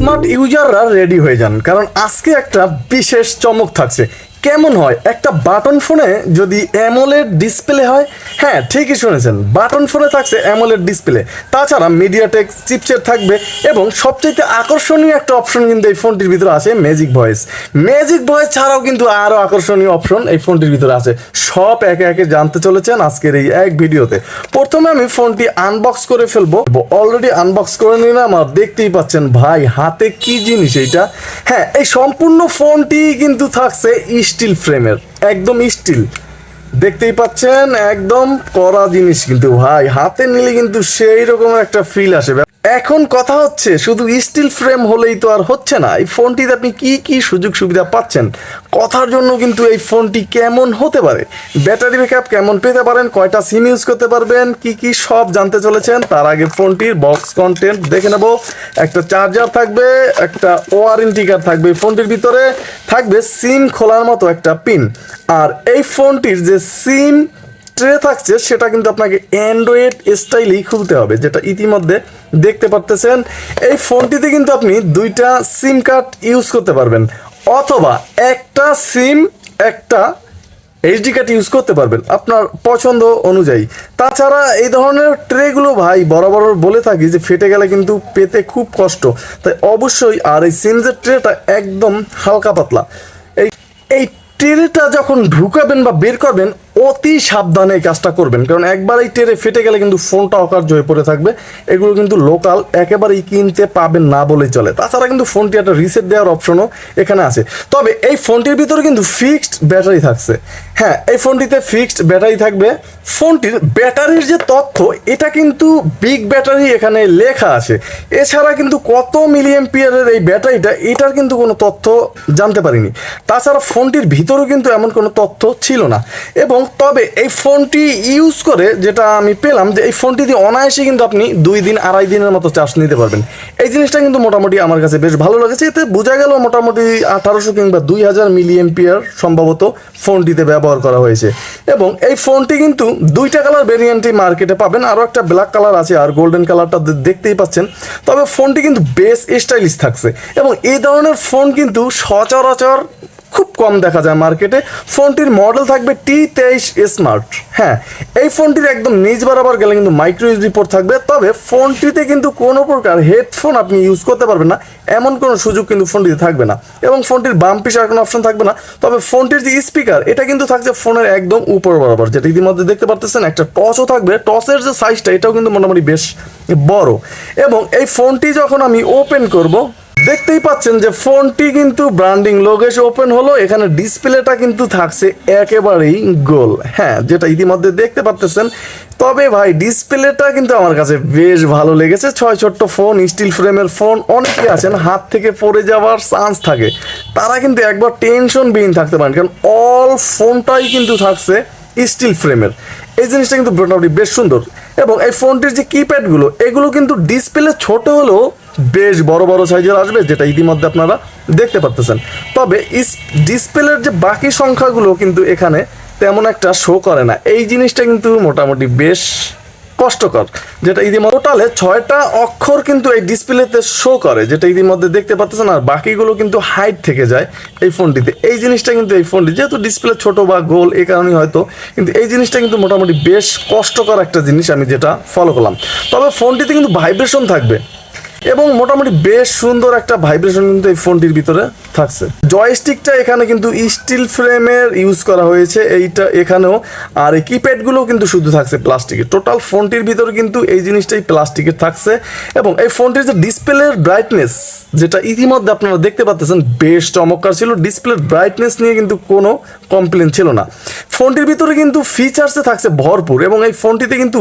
Smart ইউজাররা ready হয়ে যান, কারণ আজকে একটা বিশেষ চমক থাকছে। কেমন হয়, একটা বাটন ফোনে যদি অ্যামোলেড ডিসপ্লে হয় হ্যাঁ ঠিকই শুনেছেন। বাটন ফোনে থাকছে অ্যামোলেড ডিসপ্লে তাছাড়া মিডিয়াটেক চিপসেট থাকবে এবং সবচেয়ে আকর্ষণীয় একটা অপশন কিন্তু এই ফোনটির ভিতরে আছে ম্যাজিক ভয়েস ম্যাজিক ভয়েস ছাড়াও কিন্তু আরও আকর্ষণীয় অপশন এই ফোনটির ভিতরে আছে। সব একে একে জানতে চলেছেন আজকের এই এক ভিডিওতে। প্রথমে আমি ফোনটি আনবক্স করে ফেলব। অলরেডি আনবক্স করে নিলাম আর দেখতেই পাচ্ছেন, ভাই, হাতে কি জিনিস এইটা? হ্যাঁ এই সম্পূর্ণ ফোনটি কিন্তু থাকছে স্টিল ফ্রেমের একদম স্টিল দেখতেই পাচ্ছেন, একদম করা জিনিস কিন্তু। ভাই, হাতে নিলে কিন্তু সেই রকম একটা ফিল আসে। এখন কথা হচ্ছে, শুধু স্টিল ফ্রেম হলেই তো আর হচ্ছে না। এই ফোনটিতে আপনি কি কি সুযোগ সুবিধা পাচ্ছেন? কথার জন্য কিন্তু এই ফোনটি কেমন হতে পারে? ব্যাটারি ব্যাকআপ কেমন পেতে পারেন? কয়টা সিম ইউজ করতে পারবেন? কি কি সব জানতে চলেছেন? তার আগে ফোনটির বক্স কন্টেন্ট দেখে নেব। একটা চার্জার থাকবে, একটা ওয়ারেন্টি কার্ড থাকবে ফোনটির ভিতরে। থাকবে সিম খোলার মতো একটা পিন আর এই ফোনটির যে সিম ট্রে থাকছে, সেটা কিন্তু আপনাকে অ্যান্ড্রয়েড স্টাইলেই খুলতে হবে, যেটা ইতিমধ্যে দেখতে পারতেছেন। এই ফোনটিতে কিন্তু আপনি দুইটা সিম কার্ড ইউজ করতে পারবেন, অথবা একটা সিম একটা এইচডি কার্ড ইউজ করতে পারবেন, আপনার পছন্দ অনুযায়ী। তাছাড়া এই ধরনের ট্রেগুলো ভাই বরাবর বলে থাকি যে ফেটে গেলে কিন্তু পেতে খুব কষ্ট। তাই অবশ্যই আর এই সিমজের ট্রেটা একদম হালকা পাতলা। এই এই ট্রেটা যখন ঢুকাবেন বা বের করবেন অতি সাবধানে এই কাজটা করবেন। কারণ একবার এই টেরে ফেটে গেলে কিন্তু ফোনটা অকার্য হয়ে পড়ে থাকবে। এগুলো কিন্তু লোকাল একেবারেই কিনতে পাবেন না বলেই চলে। তাছাড়া কিন্তু ফোনটি একটা রিসেট দেওয়ার অপশনও এখানে আছে। তবে এই ফোনটির ভিতরে কিন্তু ফিক্সড ব্যাটারি থাকছে। হ্যাঁ এই ফোনটিতে ফিক্সড ব্যাটারি থাকবে। ফোনটির ব্যাটারির যে তথ্য, এটা কিন্তু বিগ ব্যাটারি এখানে লেখা আছে। এছাড়া কিন্তু কত মিলিয়ন পিয়ারের এই ব্যাটারিটা, এটার কিন্তু কোনো তথ্য জানতে পারিনি। তাছাড়া ফোনটির ভিতরেও কিন্তু এমন কোনো তথ্য ছিল না। এবং তবে এই ফোনটি ইউজ করে যেটা আমি পেলাম যে এই ফোনটি দিয়ে অনায়াসে কিন্তু আপনি দুই দিন, আড়াই দিনের মতো চার্জ নিতে পারবেন। এই জিনিসটা কিন্তু মোটামুটি আমার কাছে বেশ ভালো লেগেছে। এতে বোঝা গেল মোটামুটি আঠারোশো কিংবা দুই হাজার মিলিয়ন পিয়ার সম্ভবত ফোনটিতে ব্যবহার করা হয়েছে। এবং এই ফোনটি কিন্তু দুইটা কালার ভেরিয়েন্টই মার্কেটে পাবেন। আরও একটা ব্ল্যাক কালার আছে, আর গোল্ডেন কালারটা দেখতেই পাচ্ছেন। তবে ফোনটি কিন্তু বেশ স্টাইলিশ থাকছে। এবং এই ধরনের ফোন কিন্তু সচরাচর খুব কম দেখা যায় মার্কেটে ফোনটির মডেল থাকবে টি তেইশ স্মার্ট হ্যাঁ এই ফোনটির একদম নিজ বরাবর গেলে কিন্তু মাইক্রো ইউএসবি পোর্ট থাকবে। তবে ফোনটিতে কিন্তু কোনো প্রকার হেডফোন আপনি ইউজ করতে পারবেন না। এমন কোনো সুযোগ কিন্তু ফোনটিতে থাকবে না। এবং ফোনটির বাম পিসার কোনো অপশন থাকবে না। তবে ফোনটির যে স্পিকার এটা কিন্তু থাকছে ফোনের একদম উপর বরাবর। যেটা ইতিমধ্যে দেখতে পারতেছেন, একটা টসও থাকবে। টসের যে সাইজটা এটাও কিন্তু মোটামুটি বেশ বড়। এবং এই ফোনটি যখন আমি ওপেন করব দেখতেই পাচ্ছেন যে ফোনটি কিন্তু ব্র্যান্ডিং লোগেশ ওপেন হলো। এখানে ডিসপ্লেটা কিন্তু থাকছে একেবারেই গোল। হ্যাঁ যেটা ইতিমধ্যে দেখতে পাচ্ছেন তবে ভাই, ডিসপ্লেটা কিন্তু আমার কাছে বেশ ভালো লেগেছে। ছয় ছোট্ট ফোন, স্টিল ফ্রেমের ফোন অনেকে আছেন, হাত থেকে পড়ে যাওয়ার চান্স থাকে। তারা কিন্তু একবার টেনশন বিহীন থাকতে পারেন, কারণ অল ফোনটাই কিন্তু থাকছে স্টিল ফ্রেমের। এই জিনিসটা কিন্তু মোটামুটি বেশ সুন্দর। এবং এই ফোনটির যে কিপ্যাডগুলো এগুলো কিন্তু ডিসপ্লে ছোট হলেও বেশ বড় বড় সাইজের আসবে, যেটা ইতিমধ্যে আপনারা দেখতে পাচ্তেছেন তবে ডিসপ্লের যে বাকি সংখ্যাগুলো কিন্তু এখানে তেমন একটা শো করে না। এই জিনিসটা কিন্তু মোটামুটি বেশ কষ্টকর, যেটা ইতিমধ্যে টোটালে ছয়টা অক্ষর কিন্তু এই ডিসপ্লেতে শো করে, যেটা ইতিমধ্যে দেখতে পাচ্ছেন আর বাকিগুলো কিন্তু হাইট থেকে যায় এই ফোনটিতে। এই জিনিসটা কিন্তু এই ফোনটি, যেহেতু ডিসপ্লে ছোট বা গোল এই কারণেই হয়তো, কিন্তু এই জিনিসটা কিন্তু মোটামুটি বেশ কষ্টকর একটা জিনিস আমি যেটা ফলো করলাম। তবে ফোনটিতে কিন্তু ভাইব্রেশন থাকবে। এবং মোটামুটি বেশ সুন্দর একটা ভাইব্রেশন কিন্তু এই ফোনটির ভিতরে থাকছে। জয়স্টিকটা এখানে কিন্তু স্টিল ফ্রেমের ইউজ করা হয়েছে, এইটা এখানেও। আর এই কিপ্যাডগুলো কিন্তু শুধু থাকছে প্লাস্টিকের টোটাল ফোনটির ভিতরে কিন্তু এই জিনিসটাই প্লাস্টিকের থাকছে। এবং এই ফোনটির যে ডিসপ্লের ব্রাইটনেস যেটা ইতিমধ্যে আপনারা দেখতে পাচ্ছেন, বেশ চমৎকার ছিল। ডিসপ্লের ব্রাইটনেস নিয়ে কিন্তু কোনো কমপ্লেন ছিল না। ফোনটির ভিতরে কিন্তু ফিচার্সে থাকছে ভরপুর এবং এই ফোনটিতে কিন্তু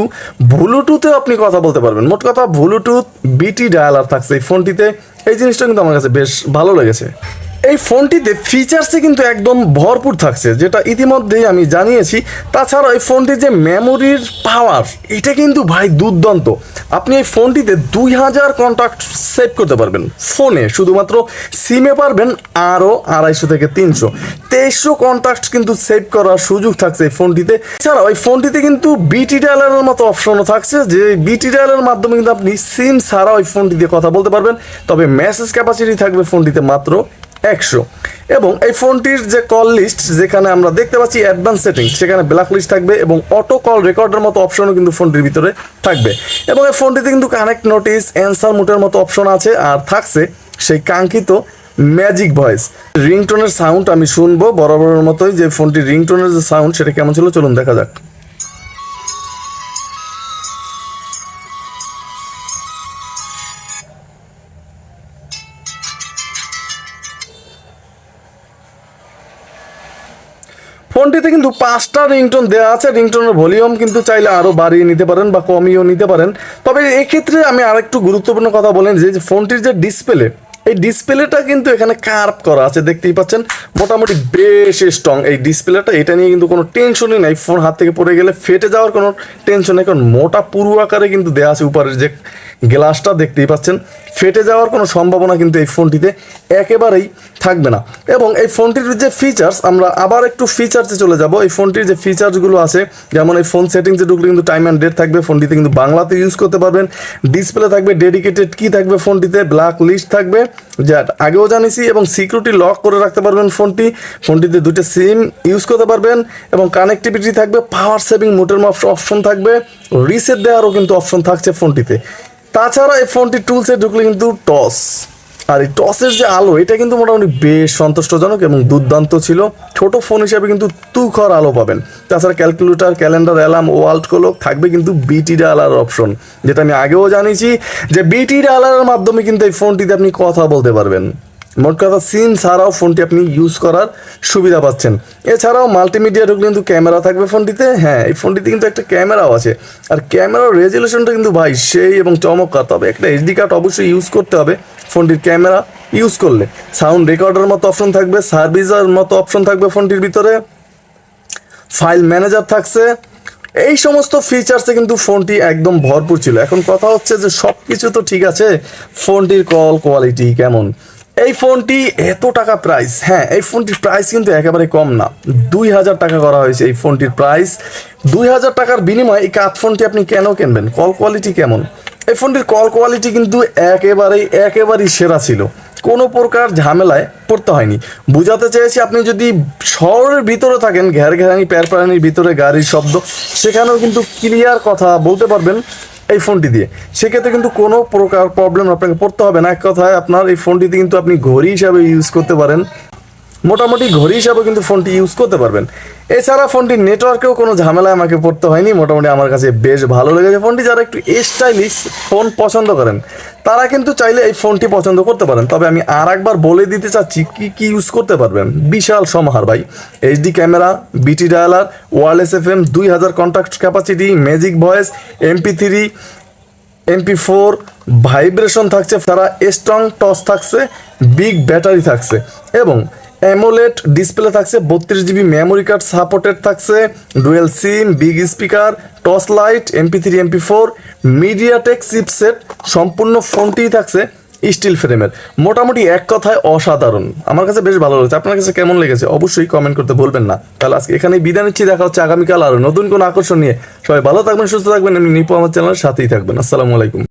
ব্লুটুথেও আপনি কথা বলতে পারবেন। মোট কথা ব্লুটুথ বিটি ডায়ালার থাকছে এই ফোনটিতে। এই জিনিসটা কিন্তু আমার কাছে বেশ ভালো লেগেছে। এই ফোনটিতে ফিচার্সে কিন্তু একদম ভরপুর থাকছে, যেটা ইতিমধ্যেই আমি জানিয়েছি। তাছাড়া এই ফোনটির যে মেমোরির পাওয়ার এটা কিন্তু ভাই দুর্দান্ত। আপনি এই ফোনটিতে দুই হাজার কন্ট্যাক্ট সেভ করতে পারবেন ফোনে। শুধুমাত্র সিমে পারবেন আরও আড়াইশো থেকে তিনশো। তেইশশো কন্ট্যাক্ট কিন্তু সেভ করার সুযোগ থাকছে এই ফোনটিতে। এছাড়াও এই ফোনটিতে কিন্তু বিটি ডায়ালের মতো অপশনও থাকছে, যে বিটি ডায়ালের মাধ্যমে কিন্তু আপনি সিম ছাড়া ওই ফোনটি দিয়ে কথা বলতে পারবেন। তবে মেসেজ ক্যাপাসিটি থাকবে ফোনটিতে মাত্র একশো। এবং এই ফোনটির যে কল লিস্ট যেখানে আমরা দেখতে পাচ্ছি অ্যাডভান্স সেটিং সেখানে ব্ল্যাক লিস্ট থাকবে এবং অটো কল রেকর্ডের মতো অপশনও কিন্তু ফোনটির ভিতরে থাকবে। এবং এই ফোনটিতে কিন্তু কানেক্ট নোটিস অ্যান্সার মুটের মতো অপশন আছে আর থাকছে সেই কাঙ্ক্ষিত ম্যাজিক ভয়েস রিংটোনের সাউন্ড আমি শুনব বরাবরের মতোই যে ফোনটির রিংটোনের যে সাউন্ড সেটা কেমন ছিল? চলুন দেখা যাক। ফোনটিতে কিন্তু পাঁচটা রিংটোন দেওয়া আছে। রিংটোনের ভলিউম কিন্তু চাইলে আরও বাড়িয়ে নিতে পারেন বা কমিয়েও নিতে পারেন। তবে এক্ষেত্রে আমি আরেকটু গুরুত্বপূর্ণ কথা বলেন যে ফোনটির যে ডিসপ্লে এই ডিসপ্লেটা কিন্তু এখানে কার্ভ করা আছে, দেখতেই পাচ্ছেন। মোটামুটি বেশ স্ট্রং এই ডিসপ্লেটা এটা নিয়ে কিন্তু কোনো টেনশনই নাই। ফোন হাত থেকে পড়ে গেলে ফেটে যাওয়ার কোনো টেনশন নেই, কারণ মোটা পুরু আকারে কিন্তু দেওয়া আছে উপরের যে গ্লাসটা দেখতেই পাচ্ছেন। ফেটে যাওয়ার কোনো সম্ভাবনা কিন্তু এই ফোনটিতে একেবারেই থাকবে না। এবং এই ফোনটির যে ফিচার্স আমরা আবার একটু ফিচার্সে চলে যাব। এই ফোনটির যে ফিচার্সগুলো আছে, যেমন এই ফোন সেটিংসে ঢুকলে কিন্তু টাইম অ্যান্ড ডেট থাকবে। ফোনটিতে কিন্তু বাংলাতে ইউজ করতে পারবেন। ডিসপ্লে থাকবে ডেডিকেটেড কি থাকবে ফোনটিতে ব্ল্যাক লিস্ট থাকবে। যা, আগেও জানিয়েছি এবং সিকিউরিটি লক করে রাখতে পারবেন ফোনটি। ফোনটিতে দুটো সিম ইউজ করতে পারবেন এবং কানেক্টিভিটি থাকবে পাওয়ার সেভিং মোটের অপশন থাকবে রিসেট দেওয়ারও কিন্তু অপশন থাকছে ফোনটিতে। তাছাড়া এই ফোনটি টুলসে ঢুকলে কিন্তু টস আর এই টসের যে আলো, এটা কিন্তু মোটামুটি বেশ সন্তুষ্টজনক এবং দুর্দান্ত ছিল। ছোট ফোন হিসাবে কিন্তু তুখর আলো পাবেন। তাছাড়া calculator, calendar, alarm, world clock থাকবে কিন্তু বিটি ডালার অপশন, যেটা আমি আগেও জানিয়েছি যে বিটি ডালারের মাধ্যমে কিন্তু এই ফোনটিতে আপনি কথা বলতে পারবেন। মোট কথা সিম ছাড়াও ফোনটি আপনি ইউজ করার সুবিধা পাচ্ছেন। এছাড়াও মাল্টিমিডিয়া ঢুকলে কিন্তু ক্যামেরা থাকবে ফোনটিতে। হ্যাঁ এই ফোনটিতে কিন্তু একটা ক্যামেরাও আছে। আর ক্যামেরার রেজুলেশনটা কিন্তু ভাই সেই এবং চমৎকার। তবে একটা এইচডি কার্ড অবশ্যই ইউজ করতে হবে ফোনটির ক্যামেরা ইউজ করলে। সাউন্ড রেকর্ডের মতো অপশন থাকবে সার্ভিসের মতো অপশন থাকবে ফোনটির ভিতরে। ফাইল ম্যানেজার থাকছে। এই সমস্ত ফিচার্সে কিন্তু ফোনটি একদম ভরপুর ছিল। এখন কথা হচ্ছে যে সব কিছু তো ঠিক আছে, ফোনটির কল কোয়ালিটি কেমন? এই ফোনটি এত টাকা প্রাইস হ্যাঁ এই ফোনটির প্রাইস কিন্তু একেবারে কম না। দুই হাজার টাকা করা হয়েছে এই ফোনটির প্রাইস দুই হাজার টাকার বিনিময়ে এই কাঠ ফোনটি আপনি কেন কিনবেন? কল কোয়ালিটি কেমন? এই ফোনটির কল কোয়ালিটি কিন্তু একেবারেই একেবারেই সেরা ছিল। কোনো প্রকার ঝামেলায় পড়তে হয়নি। বুঝাতে চেয়েছি আপনি যদি শহরের ভিতরে থাকেন, ঘের ঘেরানি প্যারপ্যারানির ভিতরে গাড়ির শব্দ, সেখানেও কিন্তু ক্লিয়ার কথা বলতে পারবেন। এই ফোনটি দিয়ে। সেক্ষেত্রে কিন্তু কোনো প্রকার প্রবলেম আপনাকে পড়তে হবে না। এক কথায় আপনার এই ফোনটিতে কিন্তু আপনি ঘড়ি হিসাবে ইউজ করতে পারেন। মোটামুটি ঘড়ি হিসাবে কিন্তু ফোনটি ইউজ করতে পারবেন। এছাড়া ফোনটির নেটওয়ার্কেও কোনো ঝামেলায় আমাকে পড়তে হয়নি। মোটামুটি আমার কাছে বেশ ভালো লেগেছে। ফোনটি যারা একটু স্টাইলিশ ফোন পছন্দ করেন, তারা কিন্তু চাইলে এই ফোনটি পছন্দ করতে পারেন। তবে আমি আর একবার বলে দিতে চাচ্ছি, কি কি ইউজ করতে পারবেন? বিশাল সমাহার ভাই। HD camera BT dialer wireless F M দুই হাজার contact capacity magic voice MP three MP four vibration থাকছে তারা স্ট্রং টস থাকছে বিগ ব্যাটারি থাকছে। এবং অ্যামোলেট ডিসপ্লে থাকছে, বত্রিশ জিবি মেমোরি কার্ড সাপোর্টেড থাকছে dual SIM big speaker torch light MP three MP four MediaTek chipset সম্পূর্ণ ফোনটি থাকছে স্টিল ফ্রেমের মোটামুটি এক কথায় অসাধারণ। আমার কাছে বেশ ভালো লেগেছে। আপনার কাছে কেমন লেগেছে? অবশ্যই কমেন্ট করতে বলবেন না। তাহলে আজকে এখানেই বিদায় নিচ্ছি। দেখা হচ্ছে আগামীকাল আরও নতুন কোনো আকর্ষণ নিয়ে। সবাই ভালো থাকবেন, সুস্থ থাকবেন। এমনি নিপো, আমার চ্যানেলের সাথেই থাকবেন। আসসালামু আলাইকুম।